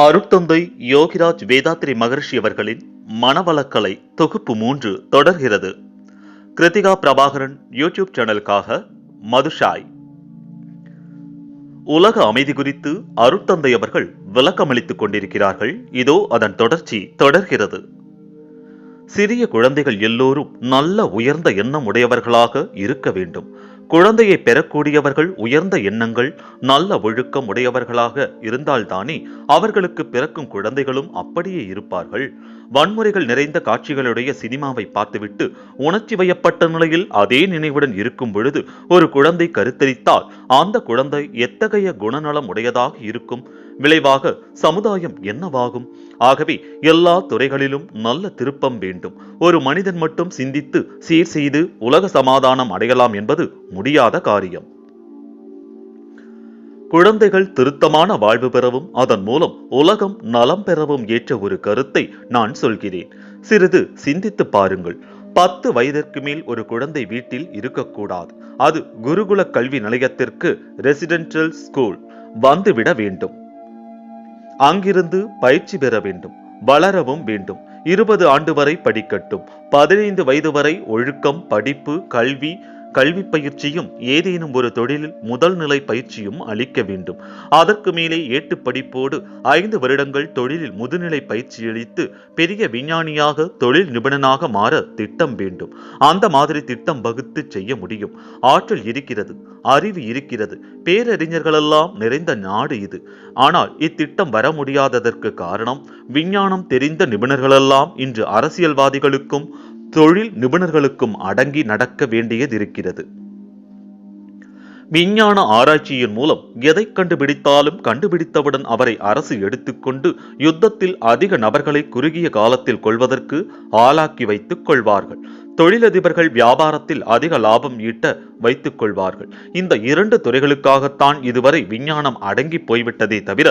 அருட்தந்தை யோகிராஜ் வேதாத்ரி மகர்ஷி அவர்களின் மனவளக்கலை தொகுப்பு மூன்று தொடர்கிறது. கிருத்திகா பிரபாகரன் யூடியூப் சேனலுக்காக மதுஷாய். உலக அமைதி குறித்து அருட்தந்தை அவர்கள் விளக்கமளித்துக் கொண்டிருக்கிறார்கள். இதோ அதன் தொடர்ச்சி தொடர்கிறது. சிறிய குழந்தைகள் எல்லோரும் நல்ல உயர்ந்த எண்ணம் உடையவர்களாக இருக்க வேண்டும். குழந்தையை பெறக்கூடியவர்கள் உயர்ந்த எண்ணங்கள் நல்ல ஒழுக்கம் உடையவர்களாக இருந்தால்தானே அவர்களுக்கு பிறக்கும் குழந்தைகளும் அப்படியே இருப்பார்கள். வன்முறைகள் நிறைந்த காட்சிகளுடைய சினிமாவை பார்த்துவிட்டு உணர்ச்சி வயப்பட்ட நிலையில் அதே நினைவுடன் இருக்கும் பொழுது ஒரு குழந்தை கருத்தரித்தால் அந்த குழந்தை எத்தகைய குணநலம் உடையதாக இருக்கும்? விளைவாக சமுதாயம் என்னவாகும்? ஆகவே எல்லா துறைகளிலும் நல்ல திருப்பம் வேண்டும். ஒரு மனிதன் மட்டும் சிந்தித்து சீர் செய்து உலக சமாதானம் அடையலாம் என்பது முடியாத காரியம். குழந்தைகள் திருத்தமான வாழ்வு பெறவும் அதன் மூலம் உலகம் நலம் பெறவும் ஏற்ற ஒரு கருத்தை நான் சொல்கிறேன். சிறிது சிந்தித்து பாருங்கள். பத்து வயதிற்கு மேல் ஒரு குழந்தை வீட்டில் இருக்கக்கூடாது. அது குருகுல கல்வி நிலையத்திற்கு ரெசிடென்ஷியல் ஸ்கூல் வந்துவிட வேண்டும். அங்கிருந்து பயிற்சி பெற வேண்டும் வளரவும் வேண்டும். இருபது ஆண்டு வரை படிக்கட்டும். பதினைந்து வயது வரை ஒழுக்கம் படிப்பு கல்வி கல்வி பயிற்சியும் ஏதேனும் ஒரு தொழிலில் முதல் நிலை பயிற்சியும் அளிக்க வேண்டும். அதற்கு மேலே ஏட்டு படிப்போடு ஐந்து வருடங்கள் தொழிலில் முதுநிலை பயிற்சி அளித்து பெரிய விஞ்ஞானியாக தொழில் நிபுணனாக மாற திட்டம் வேண்டும். அந்த மாதிரி திட்டம் வகுத்து செய்ய முடியும். ஆற்றல் இருக்கிறது அறிவு இருக்கிறது பேரறிஞர்களெல்லாம் நிறைந்த நாடு இது. ஆனால் இத்திட்டம் வர முடியாததற்கு காரணம் விஞ்ஞானம் தெரிந்த நிபுணர்களெல்லாம் இன்று அரசியல்வாதிகளுக்கும் தொழில் நிபுணர்களுக்கும் அடங்கி நடக்க வேண்டியதிருக்கிறது. விஞ்ஞான ஆராய்ச்சியின் மூலம் எதை கண்டுபிடித்தாலும் கண்டுபிடித்தவுடன் அவரை அரசு எடுத்துக்கொண்டு யுத்தத்தில் அதிக நபர்களை குறுகிய காலத்தில் கொள்வதற்கு ஆளாக்கி வைத்துக் கொள்வார்கள். தொழிலதிபர்கள் வியாபாரத்தில் அதிக லாபம் ஈட்ட வைத்துக் கொள்வார்கள். இந்த இரண்டு துறைகளுக்காகத்தான் இதுவரை விஞ்ஞானம் அடங்கி போய்விட்டதே தவிர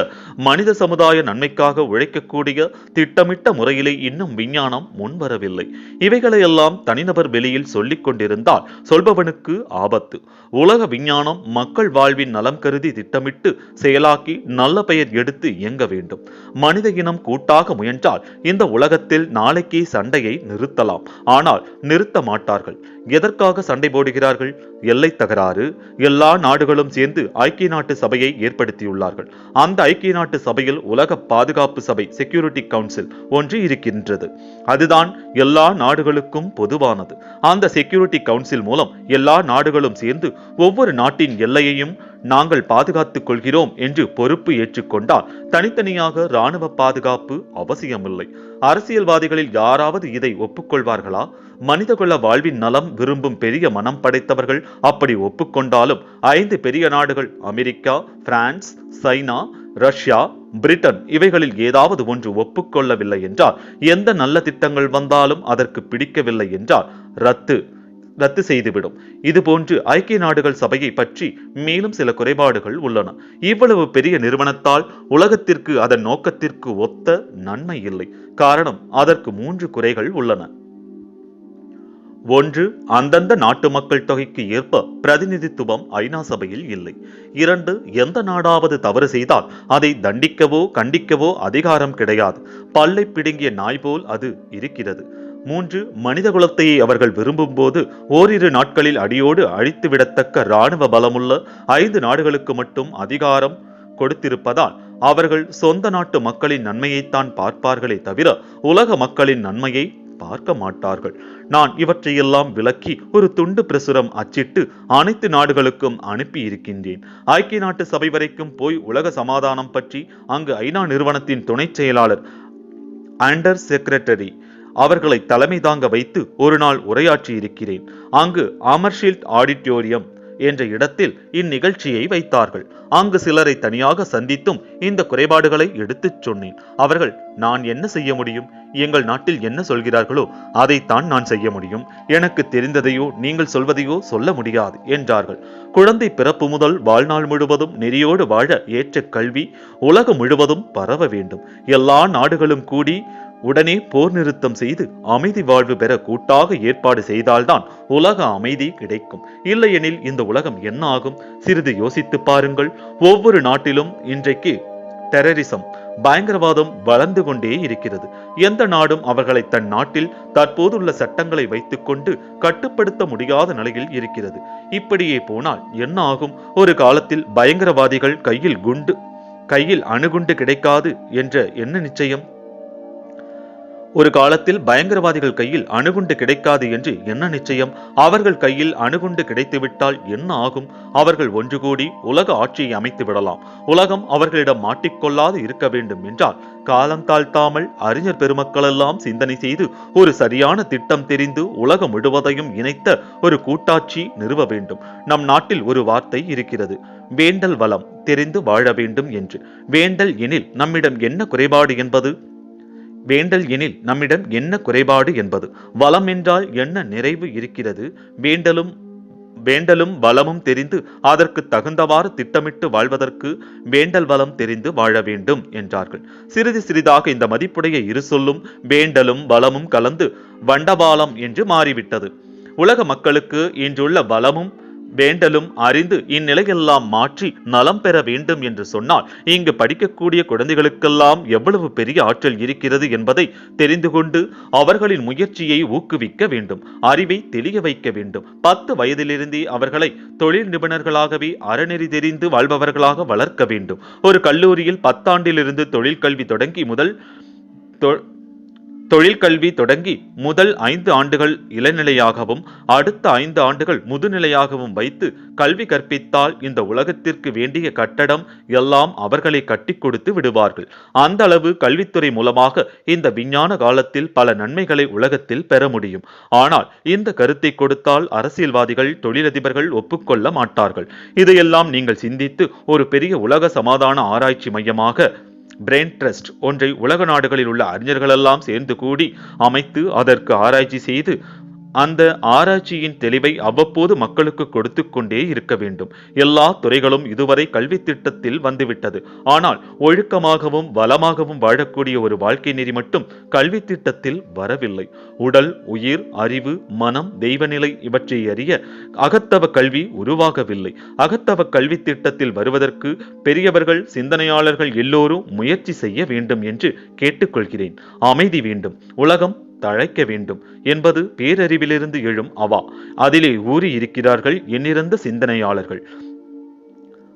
மனித சமுதாய நன்மைக்காக உழைக்கக்கூடிய திட்டமிட்ட முறையிலே இன்னும் விஞ்ஞானம் முன்வரவில்லை. இவைகளையெல்லாம் தனிநபர் வெளியில் சொல்லிக் கொண்டிருந்தால் சொல்பவனுக்கு ஆபத்து. உலக விஞ்ஞானம் மக்கள் வாழ்வின் நலம் கருதி திட்டமிட்டு செயலாக்கி நல்ல பெயர் எடுத்து இயங்க வேண்டும். மனித இனம் கூட்டாக முயன்றால் இந்த உலகத்தில் நாளைக்கே சண்டையை நிறுத்தலாம். ஆனால் நிறுத்த மாட்டார்கள் எதற்காக சண்டை போடுகிறார்கள்? எல்லை தகராறு. எல்லா நாடுகளும் சேர்ந்து ஐக்கிய நாட்டு சபையை ஏற்படுத்தியுள்ளார்கள். அந்த ஐக்கிய நாட்டு சபையில் உலக பாதுகாப்பு சபை செக்யூரிட்டி கவுன்சில் ஒன்று இருக்கின்றது. அதுதான் எல்லா நாடுகளுக்கும் பொதுவானது. அந்த செக்யூரிட்டி கவுன்சில் மூலம் எல்லா நாடுகளும் சேர்ந்து ஒவ்வொரு நாட்டின் எல்லையையும் நாங்கள் பாதுகாத்துக் கொள்கிறோம் என்று பொறுப்பு ஏற்றுக்கொண்டால் தனித்தனியாக இராணுவ பாதுகாப்பு அவசியமில்லை. அரசியல்வாதிகளில் யாராவது இதை ஒப்புக்கொள்வார்களா? மனிதகுல வாழ்வின் நலம் விரும்பும் பெரிய மனம் படைத்தவர்கள் அப்படி ஒப்புக்கொண்டாலும் ஐந்து பெரிய நாடுகள் America France China Russia Britain இவைகளில் ஏதாவது ஒன்று ஒப்புக்கொள்ளவில்லை என்றால் எந்த நல்ல திட்டங்கள் வந்தாலும் அதற்கு பிடிக்கவில்லை என்றால் ரத்து. ரத்து செய்துவிடும். இதுபோன்று ஐக்கிய நாடுகள் சபையை பற்றி மேலும் சில குறைபாடுகள் உள்ளன. இவ்வளவு பெரிய நிறுவனத்தால் உலகத்திற்கு அதன் நோக்கத்திற்கு ஒத்த நன்மை இல்லை. காரணம் அதற்கு மூன்று குறைகள் உள்ளன. ஒன்று அந்தந்த நாட்டு மக்கள் தொகைக்கு ஏற்ப பிரதிநிதித்துவம் ஐநா சபையில் இல்லை. இரண்டு எந்த நாடாவது தவறு செய்தால் அதை தண்டிக்கவோ கண்டிக்கவோ அதிகாரம் கிடையாது. பல்லை பிடுங்கிய நாய் போல் அது இருக்கிறது. மூன்று மனித குலத்தை அவர்கள் விரும்பும் போது ஓரிரு நாட்களில் அடியோடு அழித்துவிடத்தக்க இராணுவ பலமுள்ள ஐந்து நாடுகளுக்கு மட்டும் அதிகாரம் கொடுத்திருப்பதால் அவர்கள் சொந்த நாட்டு மக்களின் நன்மையைத்தான் பார்ப்பார்களே தவிர உலக மக்களின் நன்மையை பார்க்க மாட்டார்கள். நான் இவற்றையெல்லாம் விளக்கி ஒரு துண்டு பிரசுரம் அச்சிட்டு அனைத்து நாடுகளுக்கும் அனுப்பி இருக்கின்றேன் ஐக்கிய நாட்டு சபை வரைக்கும் போய் உலக சமாதானம் பற்றி அங்கு ஐநா நிறுவனத்தின் துணை செயலாளர் அண்டர் செக்ரட்டரி அவர்களை தலைமை தாங்க வைத்து ஒரு நாள் உரையாற்றி இருக்கிறேன் அங்கு அமர்ஷீல்ட் ஆடிட்டோரியம் என்ற இடத்தில் இந்நிகழ்ச்சியை வைத்தார்கள். அங்கு சிலரை தனியாக சந்தித்தும் இந்த குறைபாடுகளை எடுத்துச் சொன்னேன். அவர்கள் நான் என்ன செய்ய முடியும்? எங்கள் நாட்டில் என்ன சொல்கிறார்களோ அதைத்தான் நான் செய்ய முடியும். எனக்கு தெரிந்ததையோ நீங்கள் சொல்வதையோ சொல்ல முடியாது என்றார்கள். குழந்தை பிறப்பு முதல் வாழ்நாள் முழுவதும் நெறியோடு வாழ ஏற்ற கல்வி உலகம் முழுவதும் பரவ வேண்டும். எல்லா நாடுகளும் கூடி உடனே போர் நிறுத்தம் செய்து அமைதி வாழ்வு பெற கூட்டாக ஏற்பாடு செய்தால்தான் உலக அமைதி கிடைக்கும். இல்லையெனில் இந்த உலகம் என்ன ஆகும்? சிறிது யோசித்து பாருங்கள். ஒவ்வொரு நாட்டிலும் இன்றைக்கு டெரரிசம் பயங்கரவாதம் வளர்ந்து கொண்டே இருக்கிறது. எந்த நாடும் அவர்களை தன் நாட்டில் தற்போதுள்ள சட்டங்களை வைத்துக்கொண்டு கட்டுப்படுத்த முடியாத நிலையில் இருக்கிறது. இப்படியே போனால் என்ன ஆகும்? ஒரு காலத்தில் பயங்கரவாதிகள் கையில் குண்டு கையில் அணுகுண்டு கிடைக்காது என்ற என்ன நிச்சயம்? ஒரு காலத்தில் பயங்கரவாதிகள் கையில் அணுகுண்டு கிடைக்காது என்று என்ன நிச்சயம்? அவர்கள் கையில் அணுகுண்டு கிடைத்துவிட்டால் என்ன ஆகும்? அவர்கள் ஒன்று கூடி உலக ஆட்சியை அமைத்து விடலாம். உலகம் அவர்களிடம் மாட்டிக்கொள்ளாது இருக்க வேண்டும் என்றால் காலம் தாழ்த்தாமல் அறிஞர் பெருமக்களெல்லாம் சிந்தனை செய்து ஒரு சரியான திட்டம் தெரிந்து உலகம் முழுவதையும் இணைத்த ஒரு கூட்டாட்சி நிறுவ வேண்டும். நம் நாட்டில் ஒரு வார்த்தை இருக்கிறது. வேண்டல் வளம் தெரிந்து வாழ வேண்டும் என்று. வேண்டல் எனில் நம்மிடம் என்ன குறைபாடு என்பது? வேண்டல் எனில் நம்மிடம் என்ன குறைபாடு என்பது? வளம் என்றால் என்ன நிறைவு இருக்கிறது? வேண்டலும் வேண்டலும் வளமும் தெரிந்து அதற்கு தகுந்தவாறு திட்டமிட்டு வாழ்வதற்கு வேண்டல் வளம் தெரிந்து வாழ வேண்டும் என்றார்கள். சிறிது சிறிதாக இந்த மதிப்புடைய இரு சொல்லும் வேண்டலும் வளமும் கலந்து வண்டபாலம் என்று மாறிவிட்டது. உலக மக்களுக்கு இன்றுள்ள வளமும் வேண்டலும் அறிந்து இந்நிலையெல்லாம் மாற்றி நலம் பெற வேண்டும் என்று சொன்னால் இங்கு படிக்கக்கூடிய குழந்தைகளுக்கெல்லாம் எவ்வளவு பெரிய ஆற்றல் இருக்கிறது என்பதை தெரிந்து கொண்டு அவர்களின் முயற்சியை ஊக்குவிக்க வேண்டும் அறிவை தெளிய வைக்க வேண்டும். பத்து வயதிலிருந்தே அவர்களை தொழில் நிபுணர்களாகவே அறநெறி தெரிந்து வாழ்பவர்களாக வளர்க்க வேண்டும். ஒரு கல்லூரியில் பத்தாண்டிலிருந்து தொழில் கல்வி தொடங்கி முதல் தொழிற்கல்வி தொழில் கல்வி தொடங்கி முதல் ஐந்து ஆண்டுகள் இளநிலையாகவும் அடுத்த ஐந்து ஆண்டுகள் முதுநிலையாகவும் வைத்து கல்வி கற்பித்தால் இந்த உலகத்திற்கு வேண்டிய கட்டடம் எல்லாம் அவர்களை கட்டி கொடுத்து விடுவார்கள். அந்த அளவு கல்வித்துறை மூலமாக இந்த விஞ்ஞான காலத்தில் பல நன்மைகளை உலகத்தில் பெற முடியும். ஆனால் இந்த கருத்தை கொடுத்தால் அரசியல்வாதிகள் தொழிலதிபர்கள் ஒப்புக்கொள்ள மாட்டார்கள். இதையெல்லாம் நீங்கள் சிந்தித்து ஒரு பெரிய உலக சமாதான ஆராய்ச்சி மையமாக பிரெயின் ட்ரஸ்ட் ஒன்றை உலக நாடுகளில் உள்ள அறிஞர்களெல்லாம் சேர்ந்து கூடி அமைத்து அதற்கு ஆராய்ச்சி செய்து அந்த ஆராய்ச்சியின் தெளிவை அவ்வப்போது மக்களுக்கு கொடுத்து கொண்டே இருக்க வேண்டும். எல்லா துறைகளும் இதுவரை கல்வி திட்டத்தில் வந்துவிட்டது. ஆனால் ஒழுக்கமாகவும் வளமாகவும் வாழக்கூடிய ஒரு வாழ்க்கை நெறி மட்டும் கல்வி திட்டத்தில் வரவில்லை. உடல் உயிர் அறிவு மனம் தெய்வநிலை இவற்றை அறிய அகத்தவ கல்வி உருவாகவில்லை. அகத்தவ கல்வி திட்டத்தில் வருவதற்கு பெரியவர்கள் சிந்தனையாளர்கள் எல்லோரும் முயற்சி செய்ய வேண்டும் என்று கேட்டுக்கொள்கிறேன். அமைதி வேண்டும். உலகம் தழைக்க வேண்டும் என்பது பேரறிவிலிருந்து எழும் அவா. அதிலே ஊறி இருக்கிறார்கள் எண்ணிறந்த சிந்தனையாளர்கள்.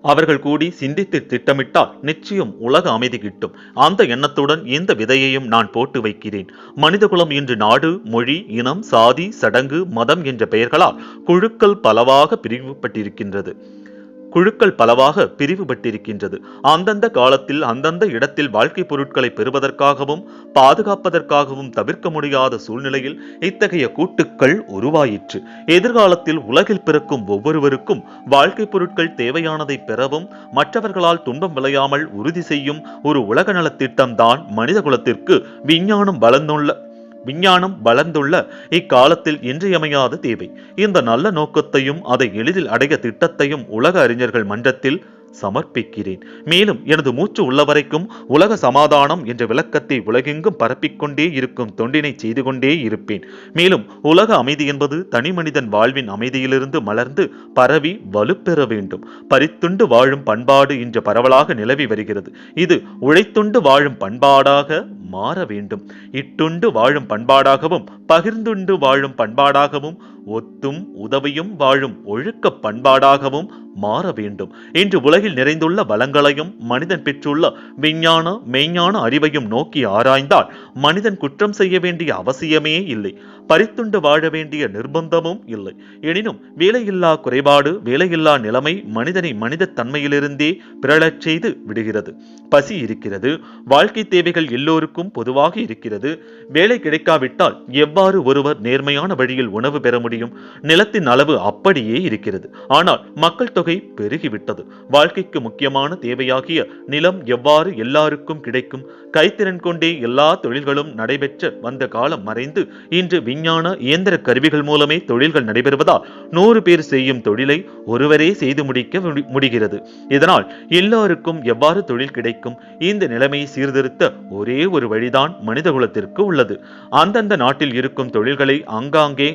அவர்கள் கூடி சிந்தித்து திட்டமிட்டால் நிச்சயம் உலக அமைதி கிட்டும். அந்த எண்ணத்துடன் இந்த விதையையும் நான் போட்டு வைக்கிறேன். மனிதகுலம் இன்று நாடு மொழி இனம் சாதி சடங்கு மதம் என்ற பெயர்களால் குழுக்கள் பலவாக பிரிவுபட்டிருக்கின்றது. குழுக்கள் பலவாக பிரிவுபட்டிருக்கின்றது. அந்தந்த காலத்தில் அந்தந்த இடத்தில் வாழ்க்கை பொருட்களை பெறுவதற்காகவும் பாதுகாப்பதற்காகவும் தவிர்க்க முடியாத சூழ்நிலையில் இத்தகைய கூட்டுக்கள் உருவாயிற்று. எதிர்காலத்தில் உலகில் பிறக்கும் ஒவ்வொருவருக்கும் வாழ்க்கை பொருட்கள் தேவையானதை பெறவும் மற்றவர்களால் துன்பம் விளையாமல் உறுதி செய்யும் ஒரு உலக நலத்திட்டம்தான் மனித குலத்திற்கு விஞ்ஞானம் வளர்ந்துள்ள விஞ்ஞானம் வளர்ந்துள்ள இக்காலத்தில் இன்றியமையாத தேவை. இந்த நல்ல நோக்கத்தையும் அதை எளிதில் அடைய திட்டத்தையும் உலக அறிஞர்கள் மன்றத்தில் சமர்ப்பிக்கிறேன். மேலும் எனது மூச்சு உள்ளவரைக்கும் உலக சமாதானம் என்ற விளக்கத்தை உலகெங்கும் பரப்பிக்கொண்டே இருக்கும் தொண்டினை செய்து கொண்டே இருப்பேன். மேலும் உலக அமைதி என்பது தனி மனிதன் வாழ்வின் அமைதியிலிருந்து மலர்ந்து பரவி வலுப்பெற வேண்டும். பரித்துண்டு வாழும் பண்பாடு இன்று பரவலாக நிலவி வருகிறது. இது உழைத்துண்டு வாழும் பண்பாடாக மாற வேண்டும். இட்டுண்டு வாழும் பண்பாடாகவும் பகிர்ந்துண்டு வாழும் பண்பாடாகவும் ஒத்தும் உதவியும் வாழும் ஒழுக்க பண்பாடாகவும் மாற வேண்டும். இன்று உலகில் நிறைந்துள்ள வளங்களையும் மனிதன் பெற்றுள்ள விஞ்ஞான மெய்ஞான அறிவையும் நோக்கி ஆராய்ந்தால் மனிதன் குற்றம் செய்ய வேண்டிய அவசியமே இல்லை. பறித்துண்டு வாழ வேண்டிய நிர்பந்தமும் இல்லை. எனினும் வேலையில்லா குறைபாடு வேலையில்லா நிலைமை மனிதனை மனித தன்மையிலிருந்தே பிறழச் செய்து விடுகிறது. பசி இருக்கிறது வாழ்க்கை தேவைகள் எல்லோருக்கும் பொதுவாக இருக்கிறது. வேலை கிடைக்காவிட்டால் எவ்வாறு ஒருவர் நேர்மையான வழியில் உணவு பெற முடியும்? நிலத்தின் அளவு அப்படியே இருக்கிறது. ஆனால் மக்கள் தொகை பெருகிவிட்டது. வாழ்க்கைக்கு முக்கியமான தேவையாகிய நிலம் எவ்வாறு எல்லாருக்கும் கிடைக்கும்? கைத்திறன் கொண்டே எல்லா தொழில்களும் நடைபெற்ற வந்த காலம் மறைந்து இன்று விஞ்ஞான இயந்திர கருவிகள் மூலமே தொழில்கள் நடைபெறுவதால் நூறு பேர் செய்யும் தொழிலை ஒருவரே செய்து முடிக்க முடிகிறது. இதனால் எல்லாருக்கும் எவ்வாறு தொழில் கிடைக்கும்? இந்த நிலைமையை சீர்திருத்த ஒரே ஒரு வழிதான் மனிதகுலத்திற்கு உள்ளது. அந்தந்த நாட்டில் இருக்கும் தொழில்களை ஆங்காங்கே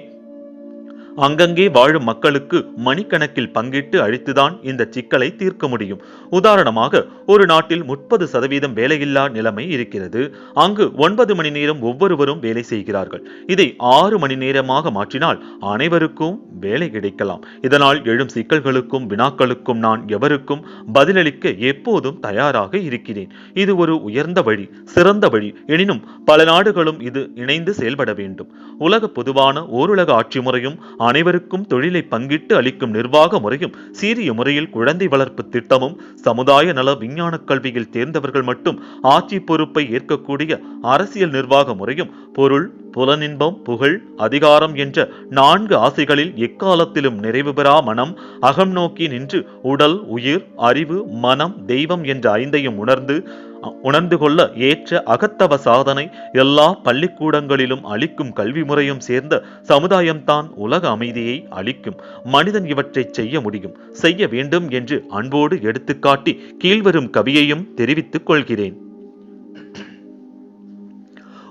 அங்கங்கே வாழும் மக்களுக்கு மணிக்கணக்கில் பங்கிட்டு அழித்துதான் இந்த சிக்கலை தீர்க்க முடியும். உதாரணமாக ஒரு நாட்டில் முப்பது சதவீதம் வேலையில்லா நிலைமை இருக்கிறது. அங்கு ஒன்பது மணி நேரம் ஒவ்வொருவரும் வேலை செய்கிறார்கள். இதை ஆறு மணி நேரமாக மாற்றினால் அனைவருக்கும் வேலை கிடைக்கலாம். இதனால் எழும் சிக்கல்களுக்கும் வினாக்களுக்கும் நான் எவருக்கும் பதிலளிக்க எப்போதும் தயாராக இருக்கிறேன். இது ஒரு உயர்ந்த வழி சிறந்த வழி. எனினும் பல நாடுகளும் இது இணைந்து செயல்பட வேண்டும். உலக பொதுவான ஓருலக ஆட்சி முறையும் அனைவருக்கும் தொழிலை பங்கிட்டு அளிக்கும் நிர்வாக முறையும் சீரிய முறையில் குழந்தை வளர்ப்பு திட்டமும் சமுதாய நல விஞ்ஞான கல்வியில் தேர்ந்தவர்கள் மட்டும் ஆட்சி பொறுப்பை ஏற்கக்கூடிய அரசியல் நிர்வாக முறையும் பொருள் புலனின்பம் புகழ் அதிகாரம் என்ற நான்கு ஆசைகளில் எக்காலத்திலும் நிறைவு பெறா மனம் அகம் நோக்கி நின்று உடல் உயிர் அறிவு மனம் தெய்வம் என்ற ஐந்தையும் உணர்ந்து உணர்ந்து கொள்ள ஏற்ற அகத்தவ சாதனை எல்லா பள்ளிக்கூடங்களிலும் அளிக்கும் கல்வி முறையும் சேர்ந்த சமுதாயம்தான் உலக அமைதியை அளிக்கும். மனிதன் இவற்றை செய்ய முடியும். செய்ய வேண்டும் என்று அன்போடு எடுத்துக்காட்டி கீழ்வரும் கவியையும் தெரிவித்துக் கொள்கிறேன்.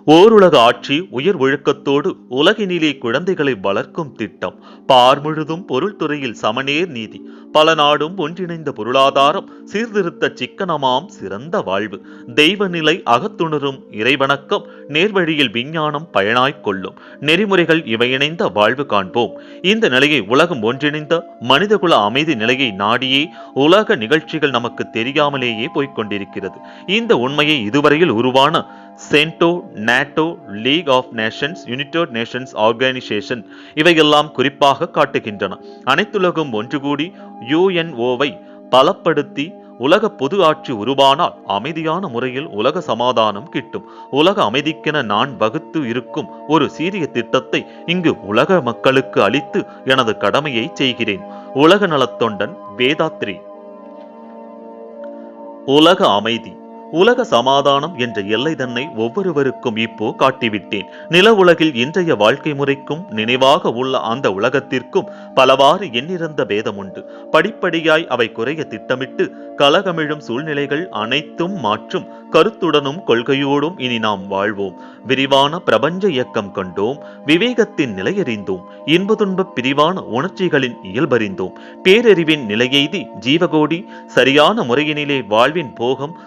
ஓருலக ஆட்சி உயர் ஒழுக்கத்தோடு உலகினிலே குழந்தைகளை வளர்க்கும் திட்டம். பார் முழுதும் பொருள்துறையில் சமநேர் நீதி. பல நாடும் ஒன்றிணைந்த பொருளாதாரம் சீர்திருத்த சிக்கனமாம் சிறந்த வாழ்வு. தெய்வ நிலை அகத்துணரும் இறைவணக்கம் நேர்வழியில் விஞ்ஞானம் பயனாய்க் கொள்ளும். நெறிமுறைகள் இவை இணைந்த வாழ்வு காண்போம். இந்த நிலையை உலகம் ஒன்றிணைந்த மனிதகுல அமைதி நிலையை நாடியே உலக நிகழ்ச்சிகள் நமக்கு தெரியாமலேயே போய்க் கொண்டிருக்கிறது. இந்த உண்மையை இதுவரையில் உருவான CENTO NATO league of nations united nations organisation இவையெல்லாம் குறிப்பாக காட்டுகின்றன. அனைத்துலகும் ஒன்று கூடி யுஎன்ஓவை பலப்படுத்தி உலக பொது ஆட்சி உருவானால் அமைதியான முறையில் உலக சமாதானம் கிட்டும். உலக அமைதிக்கென நான் வகுத்து இருக்கும் ஒரு சீரிய திட்டத்தை இங்கு உலக மக்களுக்கு அளித்து எனது கடமையை செய்கிறேன். உலக நலத்தொண்டன் வேதாத்ரி. உலக அமைதி. உலக சமாதானம் என்ற எல்லை தன்னை ஒவ்வொருவருக்கும் இப்போ காட்டிவிட்டேன். நில உலகில் இன்றைய வாழ்க்கை முறைக்கும் நினைவாக உள்ள அந்த உலகத்திற்கும் பலவாறு எண்ணிறந்த பேதம் உண்டு படிப்படியாய் அவை குறைய திட்டமிட்டு கலகமிழும் சூழ்நிலைகள் அனைத்தும் மாற்றும் கருத்துடனும் கொள்கையோடும் இனி நாம் வாழ்வோம். விரிவான பிரபஞ்ச இயக்கம் கண்டோம் விவேகத்தின் நிலையறிந்தோம் இன்பதுன்ப பிரிவான உணர்ச்சிகளின் இயல்பறிந்தோம். பேரறிவின் நிலையெய்தி ஜீவகோடி சரியான முறையினிலே வாழ்வின் போகம்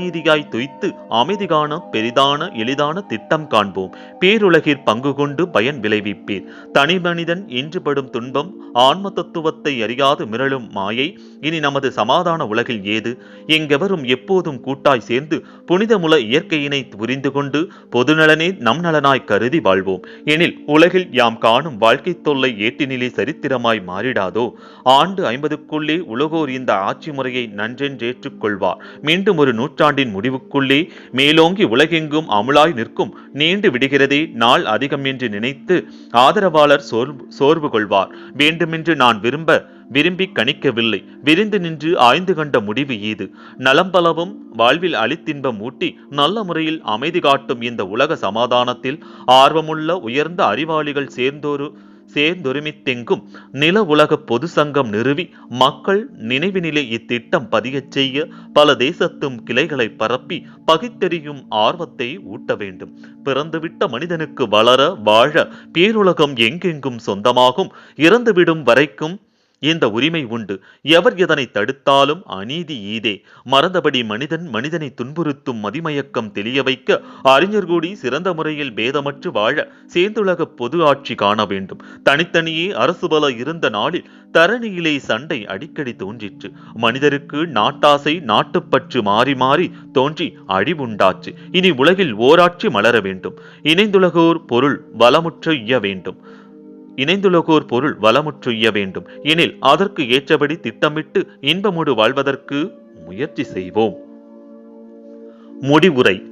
சபநீதியாய் துய்த்து அமைதி காண பெரிதான எளிதான திட்டம் காண்போம். பேருலகிற் பங்கு கொண்டு பயன் விளைவிப்பீர். தனி மனிதன் இன்றுபடும் துன்பம் ஆன்ம தத்துவத்தை அறியாது மிரளும் மாயை இனி நமது சமாதான உலகில் ஏது? எங்கெவரும் எப்போதும் கூட்டாய் சேர்ந்து புனிதமுல இயற்கையினை புரிந்து கொண்டு பொதுநலனே நம் நலனாய் கருதி வாழ்வோம். எனில் உலகில் யாம் காணும் வாழ்க்கை தொல்லை ஏட்டினிலே சரித்திரமாய் மாறிடாதோ? ஆண்டு ஐம்பதுக்குள்ளே உலகோர் இந்த ஆட்சி முறையை நன்றென்றேற்றுக் கொள்வார். மீண்டும் ஒரு நூற்றாண்டு நூற்றாண்டின் முடிவுக்குள்ளே மேலோங்கி உலகெங்கும் அமுலாய் நிற்கும் நீண்டு விடுகிறதே நாள் அதிகம் என்று நினைத்து ஆதரவாளர் சோர்வு சோர்வு கொள்வார். வேண்டுமென்று நான் விரும்ப விரும்பி கணிக்கவில்லை. விரிந்து நின்று ஆய்ந்து கண்ட முடிவு ஈது. நலம்பலவும் வாழ்வில் அளித்தின்பம் ஊட்டி நல்ல முறையில் அமைதி காட்டும் இந்த உலக சமாதானத்தில் ஆர்வமுள்ள உயர்ந்த அறிவாளிகள் சேர்ந்தோரு சேர்ந்தொருமித்தெங்கும் நில உலக பொது சங்கம் நிறுவி மக்கள் நினைவினிலே இத்திட்டம் பதியச் செய்ய பல தேசத்தும் கிளைகளை பரப்பி பகித்தெறியும் ஆர்வத்தை ஊட்ட வேண்டும். பிறந்துவிட்ட மனிதனுக்கு வளர வாழ பேருலகம் எங்கெங்கும் சொந்தமாகும். இறந்துவிடும் வரைக்கும் இந்த உரிமை உண்டு. எவர் எதனை தடுத்தாலும் அநீதி ஈதே. மறந்தபடி மனிதன் மனிதனை துன்புறுத்தும் மதிமயக்கம் தெளிய வைக்க அறிஞர் கூடி சிறந்த முறையில் பேதமற்று வாழ சேர்ந்துலக பொது ஆட்சி காண வேண்டும். தனித்தனியே அரசு பல இருந்த நாளில் தரணியிலே சண்டை அடிக்கடி தோன்றிற்று. மனிதருக்கு நாட்டாசை நாட்டுப்பற்று மாறி மாறி தோன்றி அழிவுண்டாச்சு. இனி உலகில் ஓராட்சி மலர வேண்டும். இணைந்துலகோர் பொருள் வளமுற்ற இய வேண்டும். இணைந்துலகோர் பொருள் வளமுற்றுய்ய வேண்டும். எனில் அதற்கு ஏற்றபடி திட்டமிட்டு இன்பமுடு வாழ்வதற்கு முயற்சி செய்வோம். முடிவுரை.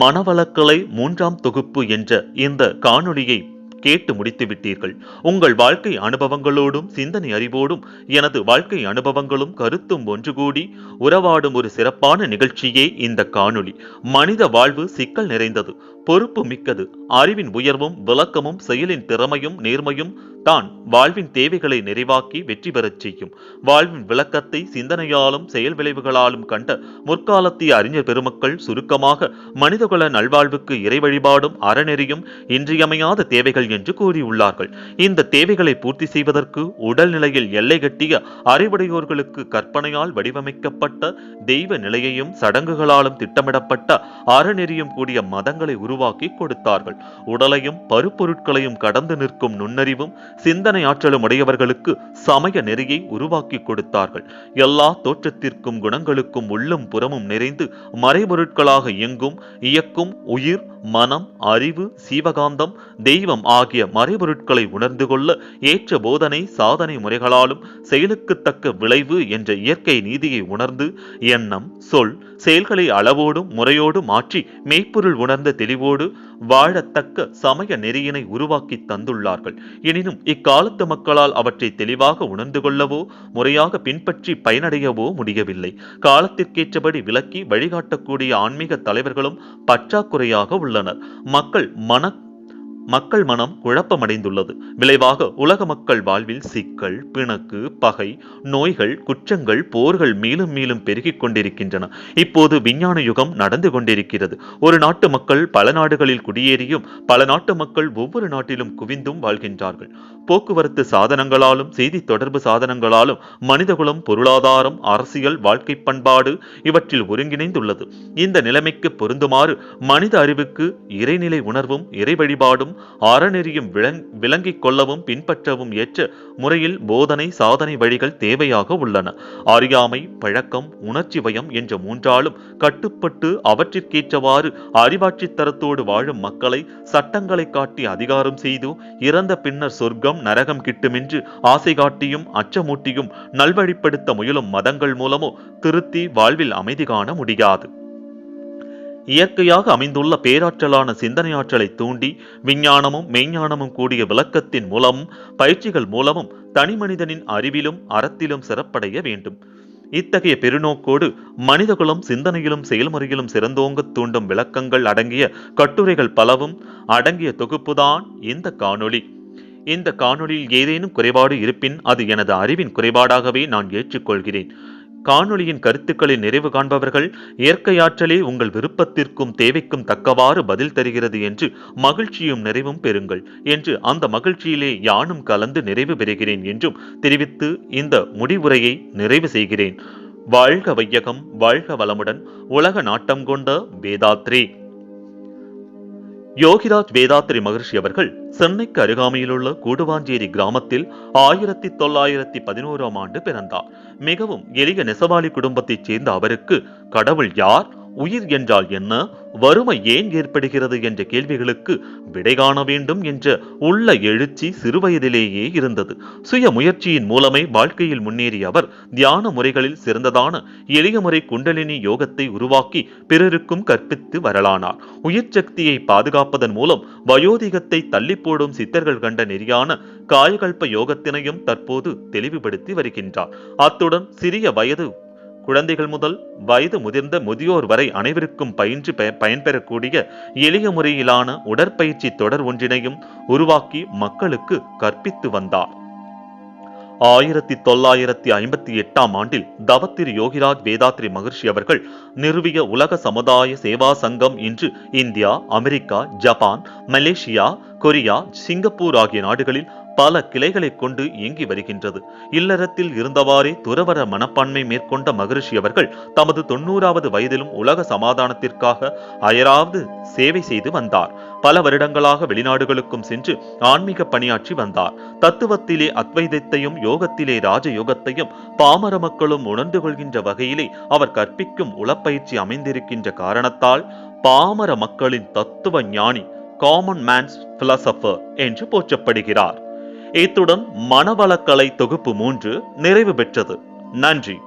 மனவளக்கலை மூன்றாம் தொகுப்பு என்ற இந்த காணொளியை கேட்டு முடித்து விட்டீர்கள். உங்கள் வாழ்க்கை அனுபவங்களோடும் சிந்தனை அறிவோடும் எனது வாழ்க்கை அனுபவங்களும் கருத்தும் ஒன்று கூடி உறவாடும் ஒரு சிறப்பான நிகழ்ச்சியே இந்த காணொளி. மனித வாழ்வு சிக்கல் நிறைந்தது. பொறுப்பு மிக்கது. அறிவின் உயர்வும் விளக்கமும் செயலின் திறமையும் நேர்மையும் தான் வாழ்வின் தேவைகளை நிறைவாக்கி வெற்றி பெறச் செய்யும். வாழ்வின் விளக்கத்தை சிந்தனையாலும் செயல் விளைவுகளாலும் கண்ட முற்காலத்திய அறிஞர் பெருமக்கள் சுருக்கமாக மனிதகுல நல்வாழ்வுக்கு இறை வழிபாடும் அறநெறியும் இன்றியமையாத தேவைகள் என்று கூறியுள்ளார்கள். இந்த தேவைகளை பூர்த்தி செய்வதற்கு உடல்நிலையில் எல்லை கட்டிய அறிவுடையோர்களுக்கு கற்பனையால் வடிவமைக்கப்பட்ட தெய்வ நிலையையும் சடங்குகளாலும் திட்டமிடப்பட்ட அறநெறியும் கூடிய மதங்களை உருவாக்கி கொடுத்தார்கள். உடலையும் பருப்பொருட்களையும் கடந்து நிற்கும் நுண்ணறிவும் சிந்தனை ஆற்றலும் உடையவர்களுக்கு சமய நெறியை உருவாக்கி கொடுத்தார்கள். எல்லா தோற்றத்திற்கும் குணங்களுக்கும் உள்ளும் புறமும் நிறைந்து மறைபொருட்களாக இயங்கும் இயக்கும் உயிர் மனம் அறிவு சீவகாந்தம் தெய்வம் ஆகிய மறைபொருட்களை உணர்ந்து கொள்ள ஏற்ற போதனை சாதனை முறைகளாலும் செயலுக்கு தக்க விளைவு என்ற இயற்கை நீதியை உணர்ந்து எண்ணம் சொல் செயல்களை அளவோடும் முறையோடு மாற்றி மெய்ப்பொருள் உணர்ந்த தெளிவு தெளிவோடு வாழத்தக்க சமய நெறியினை உருவாக்கி தந்துள்ளார்கள். எனினும் இக்காலத்து மக்களால் அவற்றை தெளிவாக உணர்ந்து கொள்ளவோ முறையாக பின்பற்றி பயனடையவோ முடியவில்லை. காலத்திற்கேற்றபடி விளக்கி வழிகாட்டக்கூடிய ஆன்மீக தலைவர்களும் பற்றாக்குறையாக உள்ளனர். மக்கள் மன மக்கள் மனம் குழப்பமடைந்துள்ளது. விளைவாக உலக மக்கள் வாழ்வில் சிக்கல் பிணக்கு பகை நோய்கள் குற்றங்கள் போர்கள் மேலும் மேலும் பெருகிக் கொண்டிருக்கின்றன. இப்போது விஞ்ஞான யுகம் நடந்து கொண்டிருக்கிறது. ஒரு நாட்டு மக்கள் பல நாடுகளில் குடியேறியும் பல நாட்டு மக்கள் ஒவ்வொரு நாட்டிலும் குவிந்தும் வாழ்கின்றார்கள். போக்குவரத்து சாதனங்களாலும் செய்தி தொடர்பு சாதனங்களாலும் மனிதகுலம் பொருளாதாரம் அரசியல் வாழ்க்கை பண்பாடு இவற்றில் ஒருங்கிணைந்துள்ளது. இந்த நிலைமைக்கு பொருந்துமாறு மனித அறிவுக்கு இறைநிலை உணர்வும் இறை வழிபாடும் அறநெறியும் விளங் விளங்கிக் கொள்ளவும் பின்பற்றவும் ஏற்ற முறையில் போதனை சாதனை வழிகள் தேவையாக உள்ளன. அறியாமை பழக்கம் உணர்ச்சி வயம் என்ற மூன்றாலும் கட்டுப்பட்டு அவற்றிற்கேற்றவாறு அறிவாட்சி தரத்தோடு வாழும் மக்களை சட்டங்களை காட்டி அதிகாரம் செய்து இறந்த பின்னர் சொர்க்கம் நரகம் கிட்டுமென்று ஆசை காட்டியும் அச்சமூட்டியும் நல்வழிப்படுத்த முயலும் மதங்கள் மூலமோ திருத்தி வாழ்வில் அமைதி காண முடியாது. இயற்கையாக அமைந்துள்ள பேராற்றலான சிந்தனையாற்றலை தூண்டி விஞ்ஞானமும் மெய்ஞானமும் கூடிய விளக்கத்தின் மூலமும் பயிற்சிகள் மூலமும் தனிமனிதனின் அறிவிலும் அறத்திலும் சிறப்படைய வேண்டும். இத்தகைய பெருநோக்கோடு மனிதகுலம் சிந்தனையிலும் செயல்முறையிலும் சிறந்தோங்கத் தூண்டும் விளக்கங்கள் அடங்கிய கட்டுரைகள் பலவும் அடங்கிய தொகுப்புதான் இந்த காணொளி. இந்த காணொளியில் ஏதேனும் குறைபாடு இருப்பின் அது எனது அறிவின் குறைபாடாகவே நான் ஏற்றுக்கொள்கிறேன். காணொளியின் கருத்துக்களை நிறைவு காண்பவர்கள் இயற்கை ஆற்றலே உங்கள் விருப்பத்திற்கும் தேவைக்கும் தக்கவாறு பதில் தருகிறது என்று மகிழ்ச்சியும் நிறைவும் பெறுங்கள் என்று அந்த மகிழ்ச்சியிலே யானும் கலந்து நிறைவு பெறுகிறேன் என்றும் தெரிவித்து இந்த முடிவுரையை நிறைவு செய்கிறேன். வாழ்க வையகம் வாழ்க வளமுடன் உலக நாட்டம் கொண்ட வேதாத்ரி. யோகிராஜ் வேதாத்ரி மகர்ஷி அவர்கள் சென்னைக்கு அருகாமையிலுள்ள கூடுவாஞ்சேரி கிராமத்தில் ஆயிரத்தி தொள்ளாயிரத்தி பதினோராம் ஆண்டு பிறந்தார். மிகவும் எளிய நெசவாளி குடும்பத்தைச் சேர்ந்த அவருக்கு கடவுள் யார்? உயிர் என்றால் என்ன? வறுமை ஏன் ஏற்படுகிறது என்ற கேள்விகளுக்கு விடை காண வேண்டும் என்ற உள்ள எழுச்சி சிறுவயதிலேயே இருந்தது. சுய முயற்சியின் மூலமே வாழ்க்கையில் முன்னேறிய அவர் தியான முறைகளில் சிறந்ததான எளிய முறை குண்டலினி யோகத்தை உருவாக்கி பிறருக்கும் கற்பித்து வரலானார். உயிர் சக்தியை பாதுகாப்பதன் மூலம் வயோதிகத்தை தள்ளி போடும் சித்தர்கள் கண்ட நெறியான காயகல்ப யோகத்தினையும் தற்போது தெளிவுபடுத்தி வருகின்றார். அத்துடன் சிறிய வயது குழந்தைகள் முதல் வயது முதிர்ந்த முதியோர் வரை அனைவருக்கும் பயின்று பயன்பெறக்கூடிய எளிய முறையிலான உடற்பயிற்சி தொடர் ஒன்றினையும் உருவாக்கி மக்களுக்கு கற்பித்து வந்தார். ஆயிரத்தி தொள்ளாயிரத்தி ஐம்பத்தி எட்டாம் ஆண்டில் தவத்திரி யோகிராஜ் வேதாத்ரி மகர்ஷி அவர்கள் நிறுவிய உலக சமுதாய சேவா சங்கம் இன்று India America Japan Malaysia Korea Singapore ஆகிய நாடுகளில் பல கிளைகளை கொண்டு இயங்கி வருகின்றது. இல்லறத்தில் இருந்தவாறே துறவர மனப்பான்மை மேற்கொண்ட மகரிஷி அவர்கள் தமது தொண்ணூறாவது வயதிலும் உலக சமாதானத்திற்காக அயராவது சேவை செய்து வந்தார். பல வருடங்களாக வெளிநாடுகளுக்கும் சென்று ஆன்மீக பணியாற்றி வந்தார். தத்துவத்திலே அத்வைதத்தையும் யோகத்திலே ராஜயோகத்தையும் பாமர மக்களும் உணர்ந்து கொள்கின்ற வகையிலே அவர் கற்பிக்கும் உளப்பயிற்சி அமைந்திருக்கின்ற காரணத்தால் பாமர மக்களின் தத்துவ ஞானி காமன் மேன்ஸ் பிலாசபர் என்று போற்றப்படுகிறார். இத்துடன் மனவளக்கலை தொகுப்பு மூன்று நிறைவு பெற்றது. நன்றி.